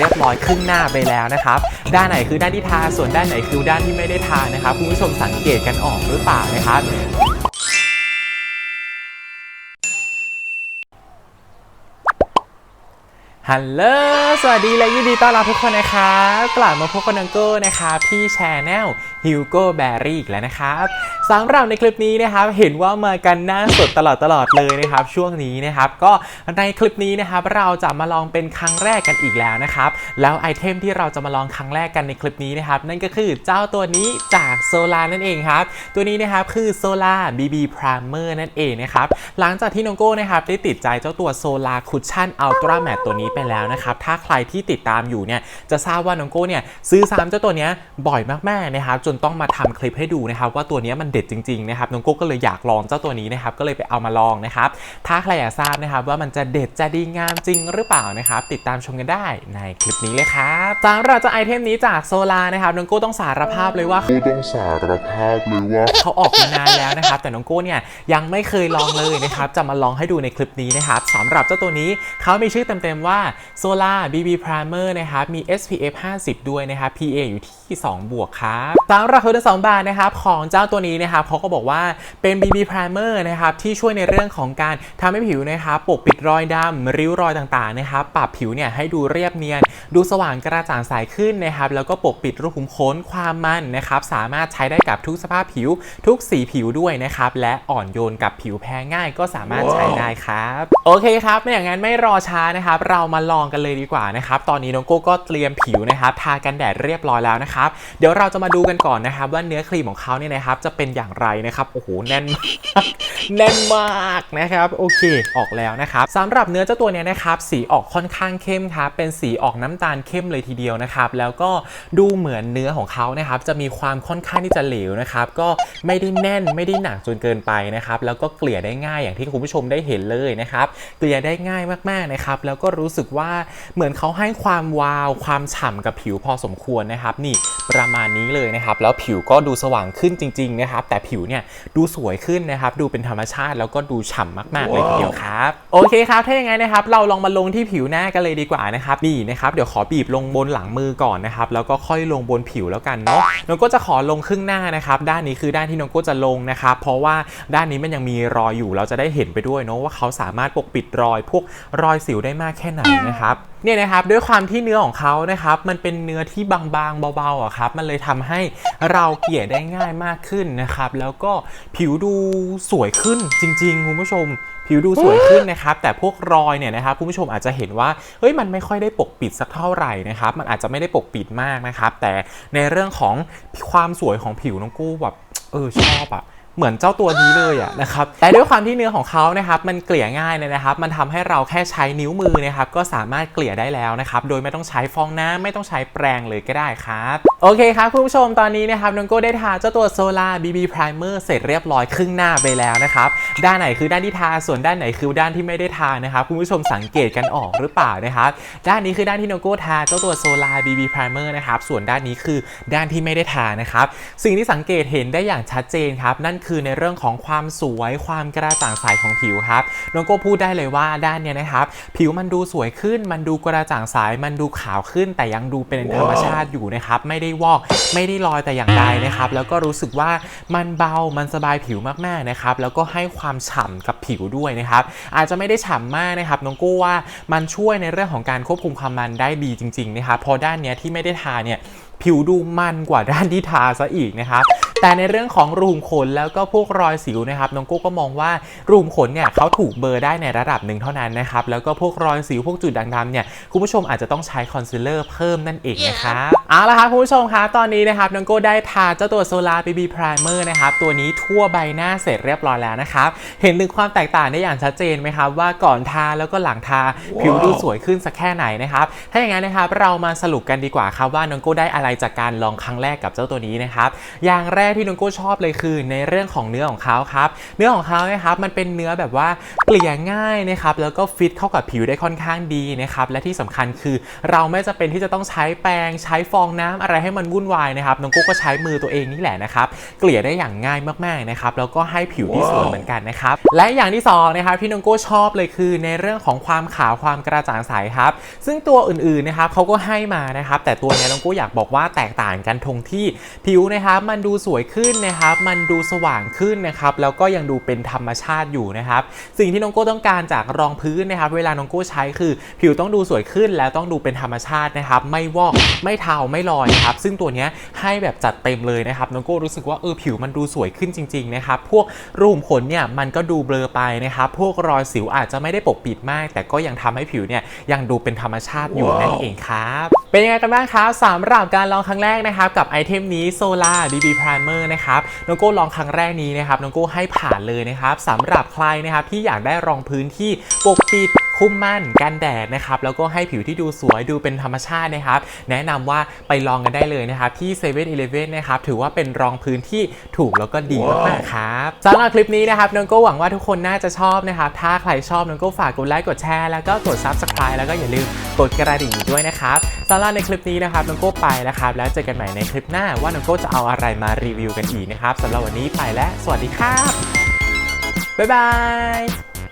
เรียบร้อยครึ่งหน้าไปแล้วนะครับ ด้านไหนคือด้านที่ทาส่วนด้านไหนคือด้านที่ไม่ได้ทานะครับคุณผู้ชมสังเกตกันออกหรือเปล่านะครับ ฮัลโหล สวัสดีและยินดีต้อนรับทุกคนนะครับกลับมาพบกับนังโก้นะครับที่แชแนลฮิวโก้แบรี่อีกแล้วนะครับสำหรับในคลิปนี้นะครับเห็นว่ามากันหน้าสดตลอดตลอดเลยนะครับ ช่วงนี้นะครับก็ในคลิปนี้นะครับเราจะมาลองเป็นครั้งแรกกันอีกแล้วนะครับแล้วไอเทมที่เราจะมาลองครั้งแรกกันในคลิปนี้นะครับนั่นก็คือเจ้าตัวนี้จากโซลานั่นเองครับตัวนี้นะครับคือโซลา BB Primer นั่นเองนะครับหลังจากที่น้องโก้นะครับได้ติดใจเจ้าตัวโซลาคุชชั่นอัลตร้าแมตตัวนี้ไปแล้วนะครับ ถ้าใครที่ติดตามอยู่เนี่ยจะทราบว่าน้องโก้เนี่ยซื้อซ้ำเจ้าตัวเนี้ยบ่อยมากๆนะครับจนต้องมาทำคลิปให้ดูนะครับว่าตัวเนี้ยมันเด็ดจริงๆนะครับน้องโก้ก็เลยอยากลองเจ้าตัวนี้นะครับก็เลยไปเอามาลองนะครับถ้าใครอยากทราบนะครับว่ามันจะเด็ดจะดีงามจริงหรือเปล่านะครับติดตามชมกันได้ในคลิปนี้เลยครับสำหรับเจ้าไอเทมนี้จากโซลานะครับน้องโก้ต้องสารภาพเลยว่ากูต้องสารภาพเลยว่าเขาออกมานานแล้วนะครับแต่น้องโก้เนี่ยยังไม่เคยลองเลยนะครับจะมาลองให้ดูในคลิปนี้นะครับสำหรับเจ้าตัวนี้เขามีชื่อเต็มๆว่า Solar BB Primer นะครับ มี SPF 50 ด้วยนะครับ PA อยู่ที่ 2 บวกครับสำหรับคุณสองบาทนะครับของเจ้าตัวนี้นะครับเขาก็บอกว่าเป็น BB Primer นะครับที่ช่วยในเรื่องของการทำให้ผิวนะครับปกปิดรอยดำริ้วรอยต่างๆนะครับปรับผิวเนี่ยให้ดูเรียบเนียน ดูสว่างกระจ่างใสขึ้นนะครับแล้วก็ปกปิดรูขุมขนความมันนะครับสามารถใช้ได้กับทุกสภาพผิวทุกสีผิวด้วยนะครับและอ่อนโยนกับผิวแพ้ง่ายก็สามารถใช้ได้ครับ โอเคครับไม่อย่างนั้นไม่รอช้านะครับเรามาลองกันเลยดีกว่านะครับ ตอนนี้น้องโก้ก็เตรียมผิวนะครับทากันแดดเรียบร้อยแล้วนะครับ เดี๋ยวเราจะมาดูกันก่อนนะครับ ว่าเนื้อครีมของเขาเนี่ยนะครับจะเป็นอย่างไรนะครับ โอ้โห แน่นมากแน่นมากนะครับ โอเค ออกแล้วนะครับสำหรับเนื้อเจ้าตัวเนี้ยนะครับ สีออกค่อนข้างเข้มครับ เป็นสีออกน้ำตาลเข้มเลยทีเดียวนะครับ แล้วก็ดูเหมือนเนื้อของเขานะครับจะมีความค่อนข้างที่จะเหลวนะครับ ก็ไม่ได้แน่นไม่ได้หนักจนเกินไปนะครับ แล้วก็เกลี่ยได้ง่ายอย่างที่คุณผู้ชมได้เห็นเลยนะครับ เกลี่ยได้ง่ายมากๆนะครับ แล้วก็รู้สึกว่าเหมือนเขาให้ความวาวความฉ่ำกับผิวพอสมควรนะครับ นี่ประมาณนี้เลยนะครับ แล้วผิวก็ดูสว่างขึ้นจริงๆนะครับ แต่ผิวเนี่ยดูสวยขึ้นนะครับ ดูเป็นธรรมชาติแล้วก็ดูฉ่ำมากๆเลยทีเดียวครับโอเคครับถ้าอย่างไงนะครับ เราลองมาลงที่ผิวหน้ากันเลยดีกว่านะครับนี่นะครับเดี๋ยวขอบีบลงบนหลังมือก่อนนะครับแล้วก็ค่อยลงบนผิวแล้วกันเนาะน้องก็จะขอลงครึ่งหน้านะครับ ด้านนี้คือด้านที่น้องก็จะลงนะครับ เพราะว่าด้านนี้มันยังมีรอยอยู่เราจะได้เห็นไปด้วยเนาะว่าเขาสามารถปกปิดรอยพวกรอยสิวได้มากแค่ไหนนะครับเนี่ยนะครับด้วยความที่เนื้อของเขานะครับมันเป็นเนื้อที่บางๆเบาๆอะครับมันเลยทำให้เราเกลี่ยได้ง่ายมากขึ้นนะครับแล้วก็ผิวดูสวยขึ้นจริงๆคุณผู้ชม ผิวดูสวยขึ้นนะครับแต่พวกรอยเนี่ยนะครับคุณผู้ชมอาจจะเห็นว่าเฮ้ยมันไม่ค่อยได้ปกปิดสักเท่าไหร่นะครับมันอาจจะไม่ได้ปกปิดมากนะครับแต่ในเรื่องของความสวยของผิวน้องกู้แบบเออชอบอะ เหมือนเจ้าตัวนี้เลยอะนะครับแต่ด้วยความที่เนื้อของเขานะครับมันเกลี่ยง่ายเลยนะครับ มันทำให้เราแค่ใช้นิ้วมือนะครับก็สามารถเกลี่ยได้แล้วนะครับโดยไม่ต้องใช้ฟองน้ำไม่ต้องใช้แปรงเลยก็ได้ครับโอเคครับคุณผู้ชมตอนนี้นะครับน้องโก้ได้ทาเจ้าตัว Solar BB Primer เสร็จเรียบร้อยครึ่งหน้าไปแล้วนะครับด้านไหนคือด้านที่ทาส่วนด้านไหนคือด้านที่ไม่ได้ทานะครับคุณผู้ชมสังเกตกันออกหรือเปล่านะครับด้านนี้คือด้านที่น้องโก้ทาเจ้าตัว Solar BB Primer นะครับส่วนด้านนี้คือด้านที่ไม่ได้ทานะครับสิ่งที่สังเกตเห็นได้อย่างชัดเจนครับนั่นคือในเรื่องของความสวยความกระจ่างใสของผิวครับน้องโก้พูดได้เลยว่าด้านเนี้ยนะครับ ผิวมันดูสวยขึ้น มันดูกระจ่างใสมันดูขาวขึ้น แต่ยังดูเป็นธรรมชาติอยู่นะครับไม่ได้วอกไม่ได้ลอยแต่อย่างใดนะครับ แล้วก็รู้สึกว่ามันเบามันสบายผิวมากๆนะครับ แล้วก็ให้ความฉ่ำกับผิวด้วยนะครับ อาจจะไม่ได้ฉ่ำมากนะครับน้องโก้ว่ามันช่วยในเรื่องของการควบคุมความมันได้ดีจริงๆนะครับเพราะด้านเนี้ยที่ไม่ได้ทาเนี่ยผิวดูมันกว่าด้านที่ทาซะอีกนะครับ แต่ในเรื่องของรูขุมขนแล้วก็พวกรอยสิวนะครับน้องโก้ก็มองว่ารูขุมขนเนี่ยเขาถูกเบอร์ได้ในระดับหนึ่งเท่านั้นนะครับแล้วก็พวกรอยสิวพวกจุดด่างดำเนี่ยคุณผู้ชมอาจจะต้องใช้คอนซีลเลอร์เพิ่มนั่นเองนะครับเอาละครับคุณผู้ชมครับตอนนี้นะครับน้องโก้ได้ทาเจ้าตัวโซลาร์ BB Primer นะครับตัวนี้ทั่วใบหน้าเสร็จเรียบร้อยแล้วนะครับเห็นถึงความแตกต่างได้อย่างชัดเจนไหมครับว่าก่อนทาแล้วก็หลังทาผิวดูสวยขึ้นสักแค่ไหนนะครับถ้าอย่างนั้นนะครับเรามาสรุปกันดีกว่าครับว่าน้องโก้ได้อะไรจากการลองครั้งแรกกับเจ้าตัวนี้นะครับอย่างแรกกที่น้องโก้ชอบเลยคือ ในเรื่องของเนื้อของเขาครับ เนื้อของเขานะครับมันเป็นเนื้อแบบว่าเกลี่ยง่ายนะครับแล้วก็ฟิตเข้ากับผิวได้ค่อนข้างดีนะครับและที่สำคัญคือเราไม่จะเป็นที่จะต้องใช้แปรงใช้ฟองน้ำอะไรให้มันวุ่นวายนะครับน้องโก้ก็ใช้มือตัวเองนี่แหละนะครับเกลี่ยได้อย่างง่ายมากๆนะครับแล้วก็ให้ผิวที่สวยเหมือนกันนะครับและอย่างที่สองนะครับที่น้องโก้ชอบเลยคือ ในเรื่องของความขาวความกระจ่างใสครับซึ่งตัวอื่นๆนะครับเขาก็ให้มานะครับแต่ตัวเนี้ยน้องกู้อยากบอกว่าแตกต่างกันตรงที่ผิวนะครับมันดูสวยขึ้นนะครับ มันดูสว่างขึ้นนะครับ แล้วก็ยังดูเป็นธรรมชาติอยู่นะครับ สิ่งที่น้องโก้ต้องการจากรองพื้นนะครับ เวลาน้องโก้ใช้คือผิวต้องดูสวยขึ้น แล้วต้องดูเป็นธรรมชาตินะครับ ไม่วอกไม่เทาไม่ลอยนะครับ ซึ่งตัวนี้ให้แบบจัดเต็มเลยนะครับน้องโก้รู้สึกว่าเออผิวมันดูสวยขึ้นจริงๆนะครับ พวกรูขุมขนเนี่ยมันก็ดูเบลอไปนะครับ พวกรอยสิวอาจจะไม่ได้ปกปิดมาก แต่ก็ยังทำให้ผิวเนี่ยยังดูเป็นธรรมชาติอยู่นั่นเองครับ เป็นยังไงกันบ้างครับสำหรับการลองครั้งแรกนะครับกับไอเทมนี้ Solar BB Primer นะครับน้องโก้ลองครั้งแรกนี้นะครับน้องโก้ให้ผ่านเลยนะครับสำหรับใครนะครับที่อยากได้รองพื้นที่ปกปิด คุ้มมั่นกันแดดนะครับแล้วก็ให้ผิวที่ดูสวยดูเป็นธรรมชาตินะครับ แนะนำว่าไปลองกันได้เลยนะครับที่7 e เ e ่ e อนะครับถือว่าเป็นรองพื้นที่ถูกแล้วก็ดีมากๆครับสำหรับคลิปนี้นะครับน้องโก้หวังว่าทุกคนน่าจะชอบนะครับถ้าใครชอบน้องโก้ฝากกดไลค์กดแชร์แล้วก็กด subscribe แล้วก็อย่าลืมกดกระดิ่งด้วยนะครับสำหรับในคลิปนี้นะครับน้องโก้ไปแล้วครับแล้วเจอกันใหม่ในคลิปหน้าว่าน้องโก้จะเอาอะไรมารีวิวกันอีกนะครับสำหรับวันนี้ไปแล้วสวัสดีครับบ๊ายบาย